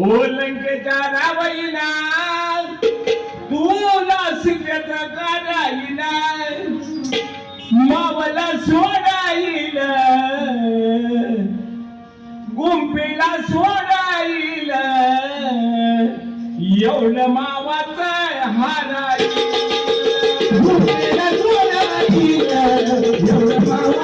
ओलंकेच्या रावईला तुला शिकत काढाईला मावला सोडाईल. गुंपीला सोडाईल. एवढं मावाचं हाराईल गुंपीला सोडाईल. एवढं मावाचं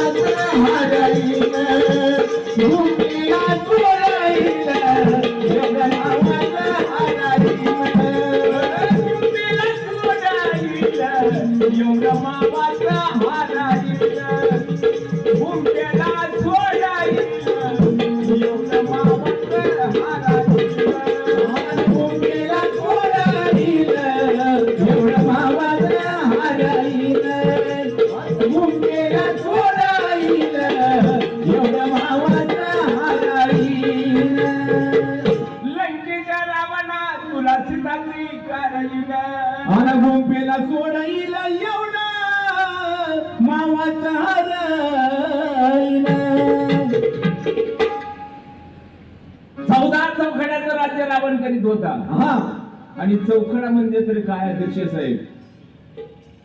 आणि म्हणजे तरी काय अध्यक्ष साहेब?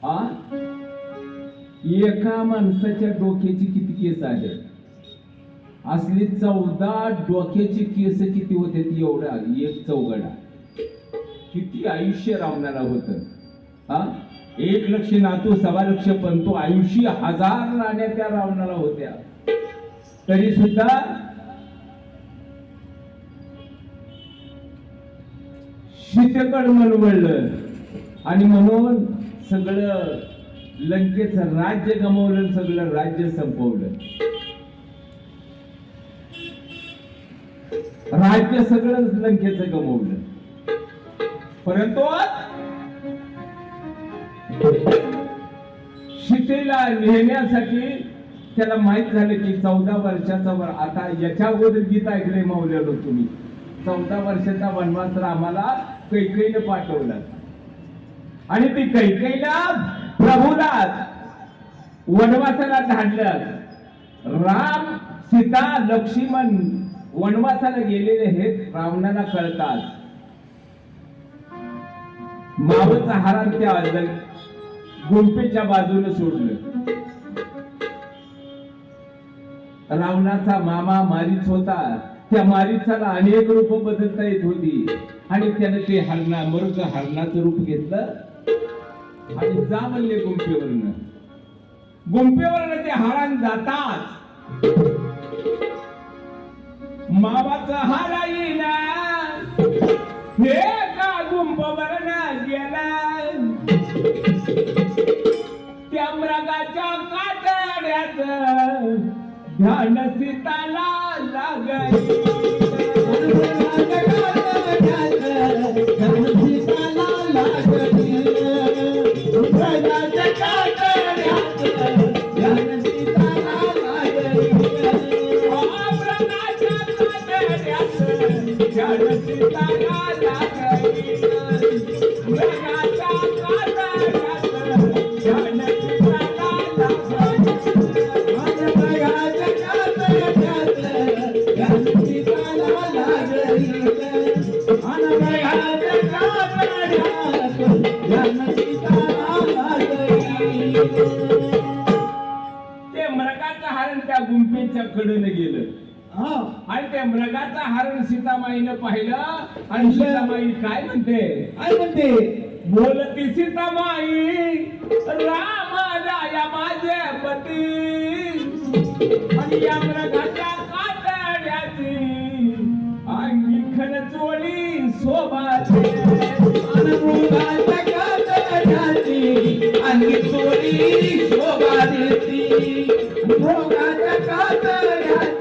आ एका माणसाच्या डोक्याची किती केस आहेत? असली चौदा डोक्याची केस किती होते ती एवढा एक चौघडा. किती आयुष्य रावणारा होत? हा? एक लक्ष नातू सवा लक्ष पंतो आयुष्य हजार राण्या त्या रावणाला होत्या. तरी सुद्धा शीतकड मनवळलं. आणि म्हणून सगळं लंकेचं राज्य गमावलं सगळं राज्य संपवलं. राज्य सगळं लंकेचं गमावलं. परंतु सीतेला नेण्यासाठी त्याला माहीत झालं की चौदा वर्षाचा वर आता याच्या अगोदर गीत ऐकले मावलेलो तुम्ही. चौदा वर्षाचा वनवास रामाला कैकईनं पाठवलं. आणि ती कैकईला प्रभूलाच वनवासाला धाडलं. राम सीता लक्ष्मण वनवासाला गेलेले हे रावणाला कळतात. मावचा हारान त्या लं- गुंफेच्या बाजूने सोडलं. रावणाचा मामा मारीच होता. त्या मारीचाला अनेक रूप बदलता येत होती. आणि त्याने ते हरणा मरुच हरणाचं रूप घेतलं. आणि जा म्हणले गुंपेवरनं गुंपेवरनं ते हरण जातात मावाचा हारा येईना हे का गुंफवरनं गेला? त्या मृगाच्या कातड्याच. ध्यान सीताला ते मृगाचं हरण सीतामाईनं पाहिलं आणि सीतामाई काय म्हणते? काय म्हणते? बोलती सीतामाई राम राया माझे पती आणि या मृगाच्या कातड्याची अंगी खण चोळी कातड्याची आणि चोरी शोभा देती मृगाच्या कातड्याची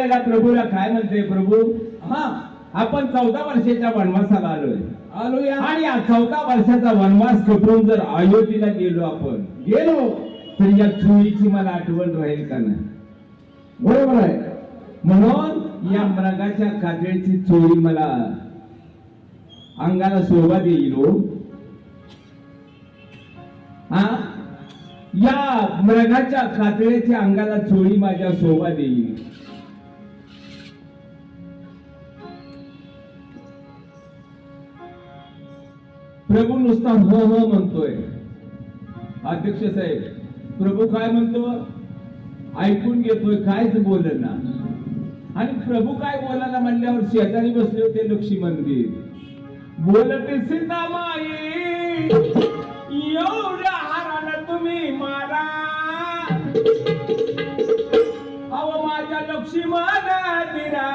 त्यावेळेला प्रभूला काय म्हणते प्रभू? हा आपण चौदा वर्षाच्या वनवासाला आलोय. आलोया. आणि चौदा वर्षाचा वनवास कटून जर अयोध्येला गेलो आपण गेलो तर या चोळीची मला आठवण राहील का नाही? बरोबर आहे. म्हणून या मृगाच्या कातळीची चोळी मला अंगाला शोभा देईल हो. हा? या मृगाच्या कातळ्याच्या अंगाला चोळी माझ्या शोभा देईल. प्रभू नुसता ह ह म्हणतोय. अध्यक्ष साहेब प्रभू काय म्हणतो? ऐकून घेतोय कायच बोलना आणि प्रभू काय बोलायला म्हणल्यावर शेजारी बसले होते लक्ष्मी मंदिर. बोलते सीतामाई एवढ्या हारानं तुम्ही मारा अव माझ्या लक्ष्मी दिरा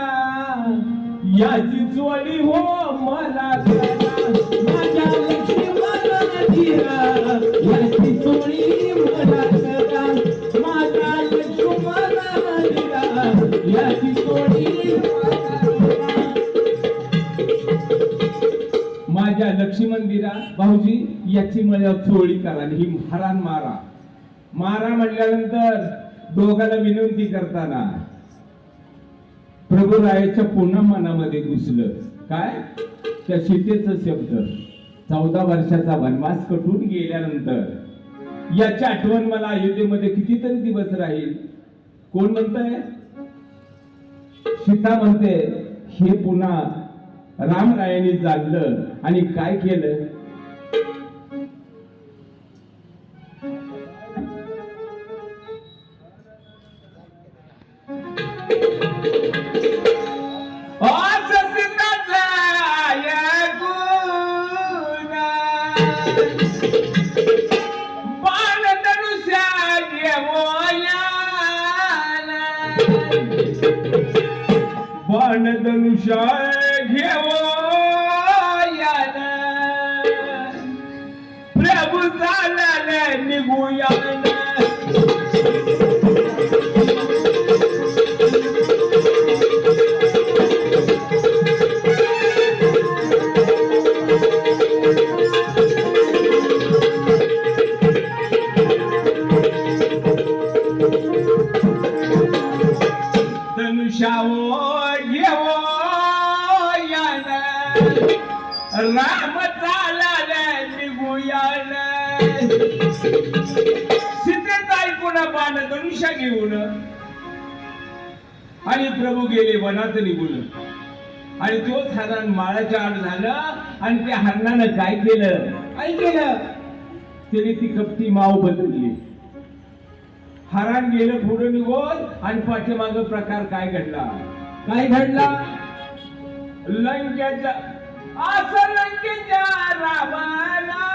याची चोरी हो मला माझ्या लक्ष्मी मंदिरा भाऊजी याची मला चोळी करा ही हरान मारा. मारा म्हटल्यानंतर दोघाला विनंती करताना प्रभू रायाच्या पुन्हा मनामध्ये घुसलं. काय? त्या सीतेच शब्द. चौदा वर्षाचा वनवास कटून गेल्यानंतर याची आठवण मला अयोध्येमध्ये कितीतरी दिवस राहील. कोण म्हणतंय? सीता म्हणते हे पुन्हा रामरायाने जाणलं आणि काय केलं? चालला निघूयान परीक्षा घेऊन. आणि प्रभू गेले वनात निघून. आणि तोच हरण माळाच्या आड झालं आणि त्या हरणानं काय केलं? ऐकलं त्याने ती कपटी माव बदलली. हरण गेलं पुढे निघून आणि पाठीमाग प्रकार काय घडला? काय घडला? लंकेच्या असं लंकेच्या रावणाला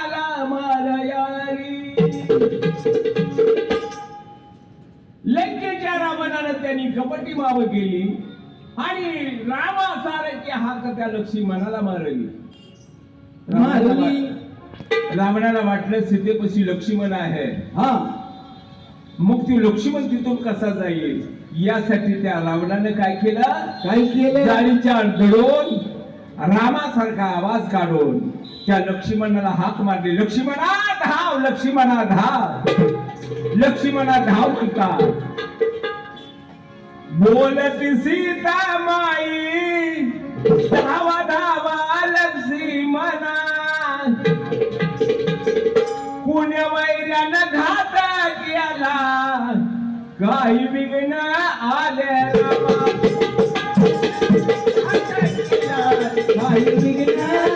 कपटी माव केली आणि रामासारखी हाक त्या लक्ष्मणाला मारली. मारली. रावणाला वाटलं सीतेपशी लक्ष्मण आहे. हा. मग ती लक्ष्मण तिथून कसा जाईल? यासाठी त्या रावणानं काय केलं? काय केलं? जाळीच्या दडून रामासारखा आवाज काढून त्या लक्ष्मणाला हाक मारली. लक्ष्मणा धाव लक्ष्मणा धाव. लक्ष्मणा धाव म्हणतात. बोलती सीता माई धावा धावा लक्ष्मी मना. कुण्या वैऱ्यानं घात केला काही विघ्न आले काही विघ्न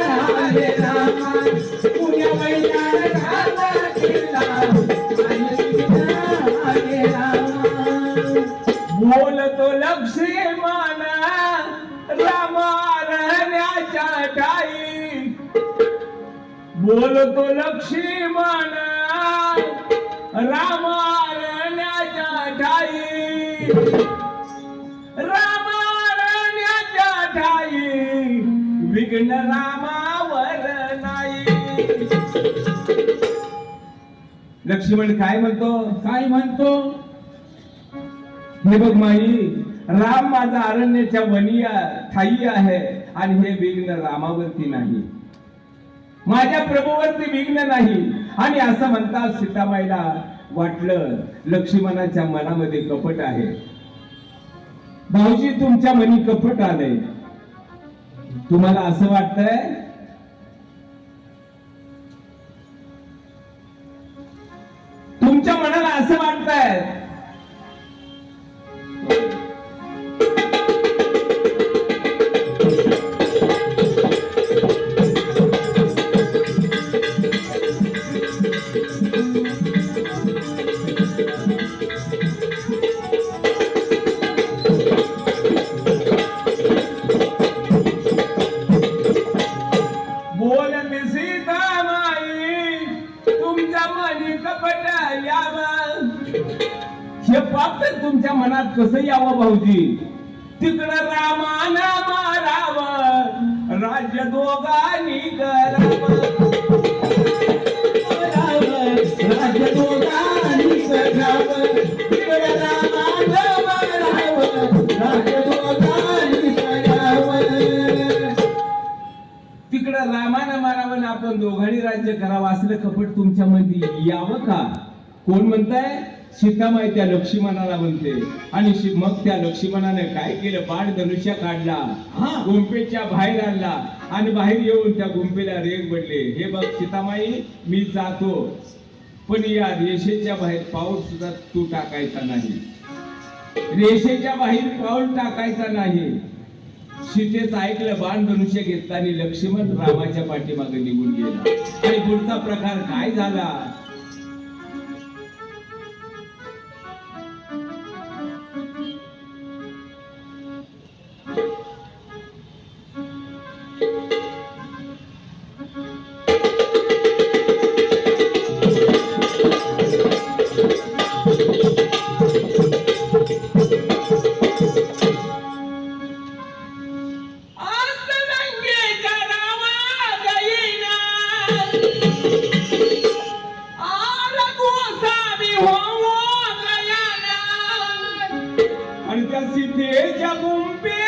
बोलतो लक्ष्मण रामारण्याच्या ठाई रामारण्याच्या ठाई विघ्न रामावर नाही लक्ष्मण काय म्हणतो काय म्हणतो हे बघ माई राम माझा अरण्याच्या वनी ठाई आहे आणि हे विघ्न रामावरती नाही माझ्या प्रभूवरती विघ्न नाही. आणि असं म्हणता सीताबाईला वाटलं लक्ष्मणाच्या मनामध्ये कपट आहे. भाऊजी तुमच्या मनी कपट आलंय. तुम्हाला असं वाटतंय हे पाप तर तुमच्या मनात कसं यावं भाऊजी? तिकडं रामाना मारावं राज्य दोघांनी राज्य दोघांनी करावं. राज्य दोघांनी तिकडं रामानं मारावं आपण दोघांनी राज्य करावं असलं कपट तुमच्या मध्ये यावं का? कोण म्हणताय? सीतामाई त्या लक्ष्मणाला म्हणते. आणि मग त्या लक्ष्मणाने काय केलं? बाण धनुष्य काढला. हा. गुंफेच्या बाहेर आणला. आणि बाहेर येऊन त्या गुंफेला रेग पडले हे बघ सीतामाई मी जातो. पण या रेषेच्या बाहेर पाऊल सुद्धा तू टाकायचा नाही. रेषेच्या बाहेर पाऊल टाकायचा नाही. सीतेच ऐकलं बाण धनुष्य घेतला आणि लक्ष्मण रामाच्या पाठीमागे निघून गेला. आणि पुढचा प्रकार काय झाला? आणि त्या सीतेच्या गुंपेला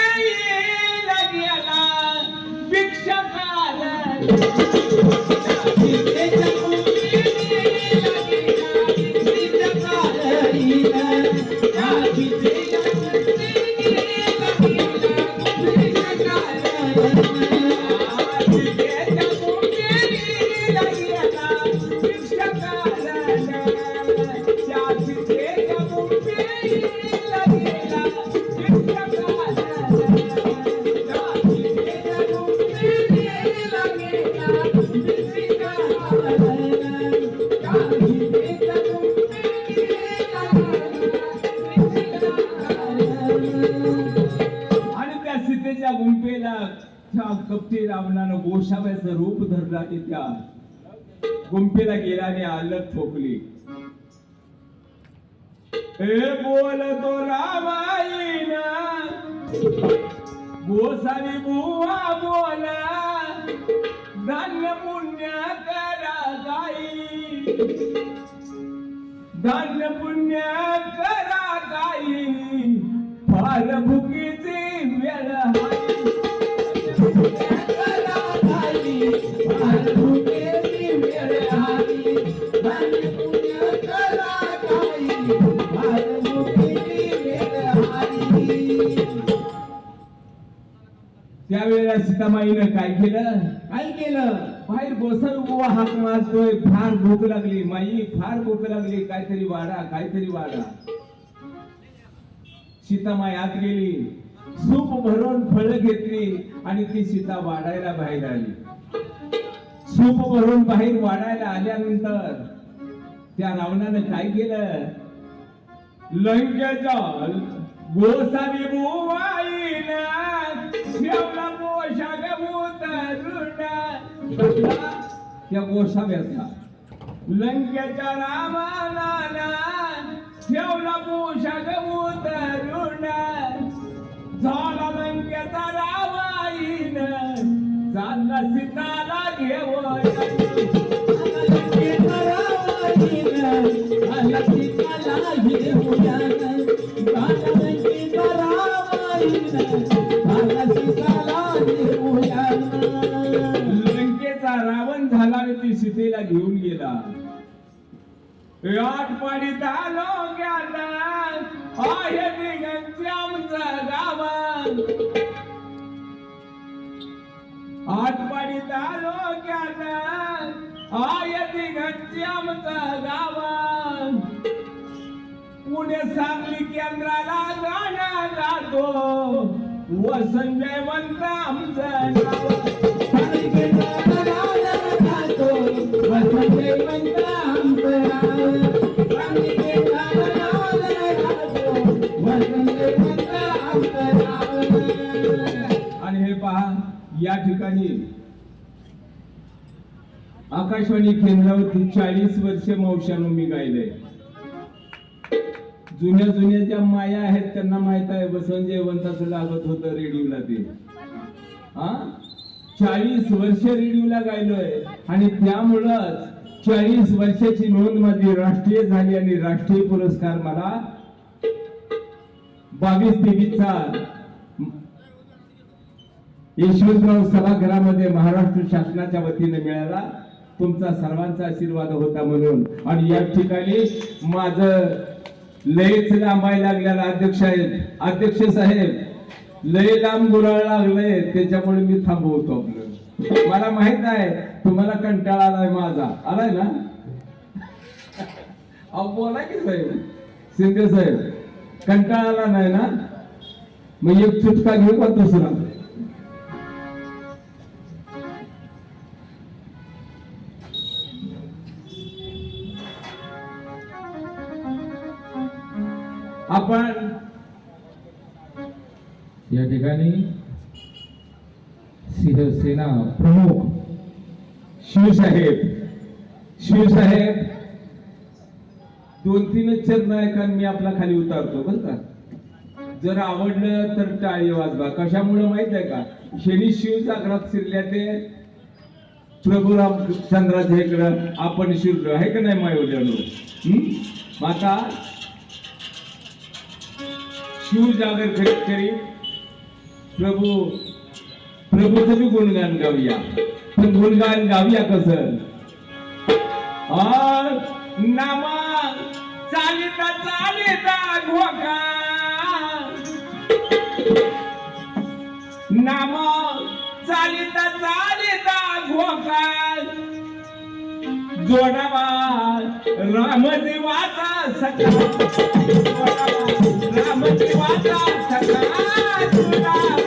त्या कपटी रावणानं गोशाव्याचं रूप धरला आणि त्या गुंपेला गेला आणि आलत ठोकली हे बोल तो रामाईन. गोसावी बुवा बोला. धान्य पुण्य करा गाई धान्य पुण्य करा गाई फार भूक त्यावेळेला सीतामाईनं काय केलं? काय केलं? बाहेर गोसावी बुवा हाक मारतोय. फार भूक लागली. माई फार भूक लागली. काहीतरी वाढा काहीतरी वाढा. सीतामाई आत गेली. सूप भरून फळं घेतली आणि ती सीता वाढायला बाहेर आली. सूप भरून बाहेर वाढायला आल्यानंतर त्या रावणानं काय केलं? लंकेच्या गोसावी बुवाईना त्या गोसाव्याचा लंकेच्या रामाला ठेवला पोशाख उतरून झाला लंकेचा रामाईन चालला सीताला घेऊन. आठ पाडीत आलो गेला आहे दिगंची आमचं गाव आठ पाडीत आलो गेला आहे दिगंची आमचं गाव पुणे सांगली केंद्राला गाणं जातो. व संजय म्हणत आणि हे पहा या ठिकाणी आकाशवाणी केंद्रावरती चाळीस वर्ष मौशानु मी गायलंय जुन्या जुन्या ज्या माया आहेत त्यांना माहीत आहे बसवंत जयवंताचं लागत होतं रेडिओला ते. हा? चाळीस वर्ष रेडिओला गायलोय. आणि त्यामुळंच चाळीस वर्षाची नोंद माझी राष्ट्रीय झाली आणि राष्ट्रीय पुरस्कार मला बावीस तेवीसचा यशवंतराव सभागृहामध्ये महाराष्ट्र शासनाच्या वतीने मिळाला. तुमचा सर्वांचा आशीर्वाद होता म्हणून. आणि या ठिकाणी माझं लयच लांबाय लागलेला अध्यक्ष आहे. अध्यक्ष साहेब लय लांब गुराळ लागलंय. त्याच्यामुळे मी थांबवतो आपलं मला माहीत आहे तुम्हाला कंटाळा आलाय माझा. आलाय ना? अहो बोला की साहेब. शिंदे साहेब कंटाळा आला नाही ना? मग एक चुटका घेऊ का दुसरा? या ठिकाणी शिवसेना प्रमुख शिवसाहेब शिवसाहेब दोन तीनच चरण ऐकान मी आपला खाली उतारतो बर का? जर आवडलं तर टाळी वाजवा. कशामुळं माहीत आहे का? शनी शिव जागरात शिरल्या ते प्रभू रामचंद्राच्या इकडं आपण शिरलो. आहे का नाही मायवल्यानो आता शिव जागर करीत करीत प्रभू प्रभूचं बी गुणगान गाऊया. पण गुणगान गाऊया कस? नामा चालिता चालिता घोका नामा चालिता चालिता घोका जोडावा रामदेवाचा सखा. रामदेवाचा सखा. जोडावा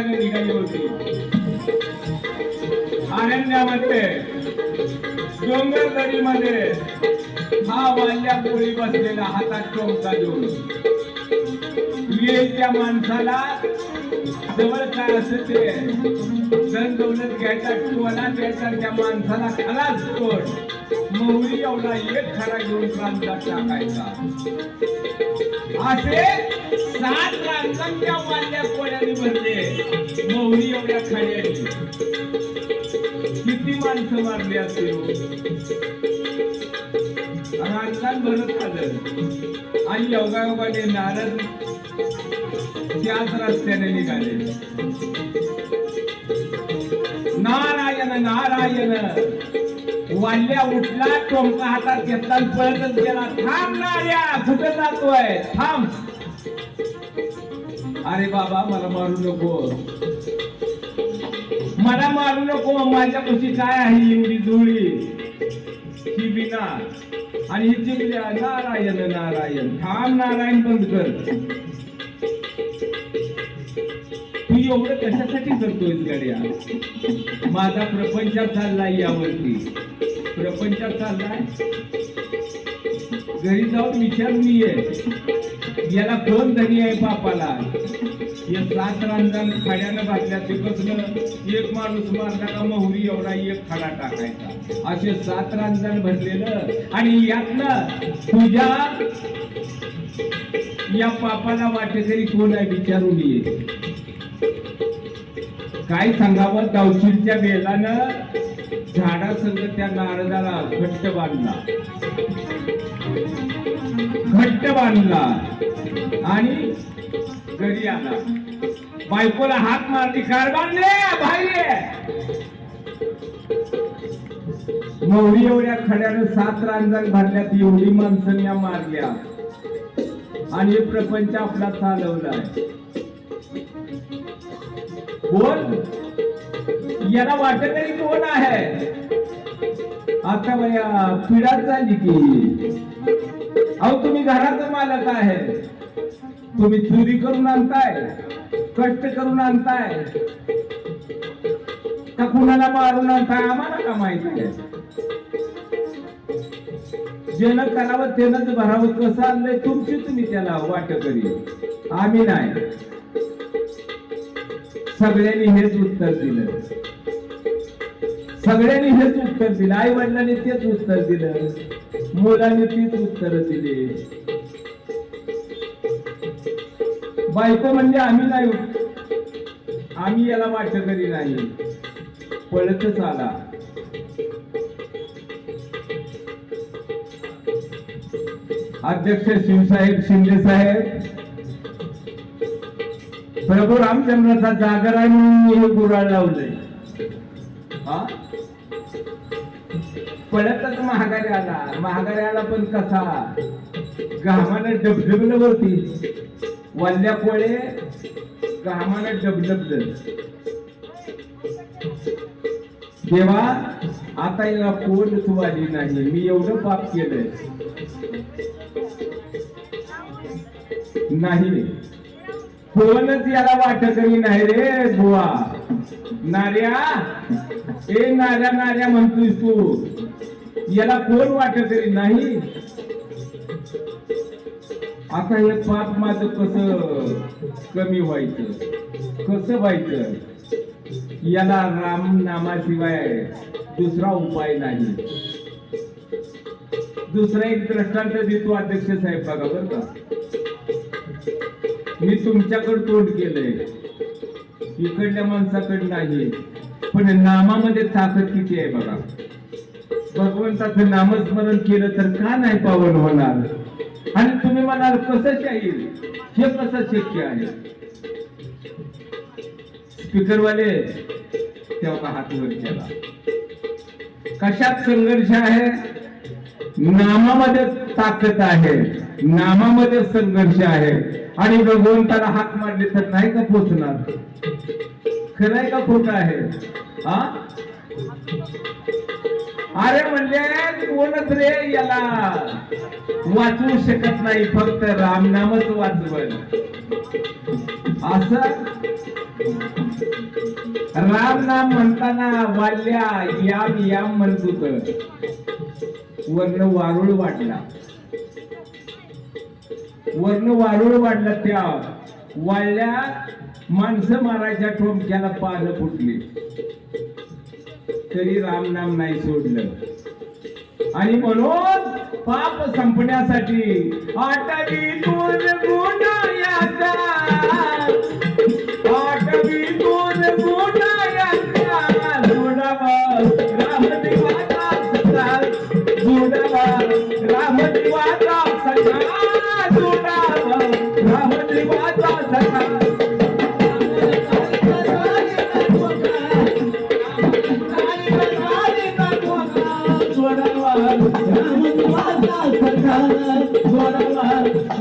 नारदाची निघाली होती. अरण्यामध्ये डोंगरदरीमध्ये हा वाल्या पोळी बसलेला हातात टोमका देऊन येईल त्या माणसाला जवळ काय असं ते धन दौलत घ्यायचा टोला द्यायचा त्या माणसाला खलास कोण? मोहरी एवढा एक खरा घेऊन प्रांतात टाकायचा. असे सात रांगांच्या वाल्या पोळ्याने म्हणजे भरले मौरी एवढ्या खाण्याची किती माणसं मारली असते हो. रांगात भरत आलं. आणि योगायोगाने नारद त्याच रस्त्याने निघाले. नारायण नारायण. वाल्या उठला टोमका हातात घेतला पळतच गेला. थांब नार्या कुठे जातोय? थांब. अरे बाबा मला मारू नको. मला मारू नको माझ्या कशी काय आहे एवढी जुळी ही बिना आणि ही चिमल्या नारायण नारायण. थांब नारायण बंद कर. तू एवढं कशासाठी करतोय गड्या? माझा प्रपंच चाललाय यावरती. प्रपंच चाललाय? घरी जाऊन विचार ये. याला कोण धनी आहे बापाला. या सात रांजण खाड्यानं भाजल्या ते एक माणूस मारला का मोहरी एवढा एक खडा टाकायचा. असे सात रांजण भरलेलं आणि यातलं तुझ्या या पापाला वाटे तरी कोण आहे विचारून ये. काय सांगावं? गावशीच्या वेलानं झाडासंग त्या नारदाला घट्ट बांधला. घट्ट बांधला आणि घरी आला बायकोला हात मारली कार बांधले भाई नवरी एवढ्या खड्यानं सात रांजण भरल्यात एवढी माणसं या मारल्या. आणि प्रपंच आपला चालवलाय कोण? याला वाटत नाही कोण आहे? आता बया पिढात झाली की. अहो तुम्ही घराचा मालक आहे. तुम्ही चोरी करून आणताय कष्ट करून आणताय. का कुणाला मारून आणताय आम्हाला का माहीत आहे? ज्यानं करावं तेनच भरावं. कसं आणलंय तुमची तुम्ही त्याला वाट करी. आम्ही नाही. सगळ्यांनी हेच उत्तर दिलं. सगळ्यांनी हेच उत्तर दिलं. आई वडिलांनी तेच उत्तर दिलं. मुलांनी तीच उत्तर दिली. बायको म्हणजे आम्ही नाही हो. आम्ही याला वाटकरी नाही. पळतच आला. अध्यक्ष शिवसाहेब शिंदे साहेब. प्रभू रामचंद्राचा जागरण म्हणून गुराळ लावलंय. पळतच महागारी आला महागारी आला पण कसा? घामानं डबडबलं वरती. वल्ल्या पोळे घामानं डबडबलं देवा आता याला कोण वाली नाही? मी एवढं पाप केलंय. नाही. कोणच याला वाटकरी नाही रे बुवा. नार्या ए नार्या नार्या म्हणतोय तू. याला कोण वाटकरी नाही. आता हे पाप माझं कस कमी व्हायचं? कसं व्हायचं? याला राम नामाशिवाय दुसरा उपाय नाही. दुसरा एक दृष्टांत देतो अध्यक्ष साहेब बघा बरं का. मी तुमच्याकडे तोंड केलंय. इकडल्या माणसाकडे नाही. पण नामामध्ये ताकद किती आहे बघा. भगवंताचं नामस्मरण केलं तर का नाही पावन होणार? आणि तुम्ही म्हणाल कसं येईल हे कसं शक्य आहे? स्पीकरवाले तेव्हा हात वर केला कशात संघर्ष आहे? नामामध्ये ताकद आहे. नामामध्ये संघर्ष आहे. आणि भगवंताला हात मारले तर नाही का पोचणार? खरंय का खोटं आहे? हा? अरे म्हणजे कोणच रे याला? वाचवू शकत नाही फक्त रामनामच वाचवल. असं? राम नाम म्हणताना वाल्या याम याम म्हणत होत. वर्ण वारुळ वाढला. वर्ण वारुळ वाढला त्या वाळल्या माणसं मारायच्या ठोमक्याला पानं फुटली. तरी राम नाम नाही सोडलं. आणि म्हणून पाप संपण्यासाठी आठवी दोन गुण याचा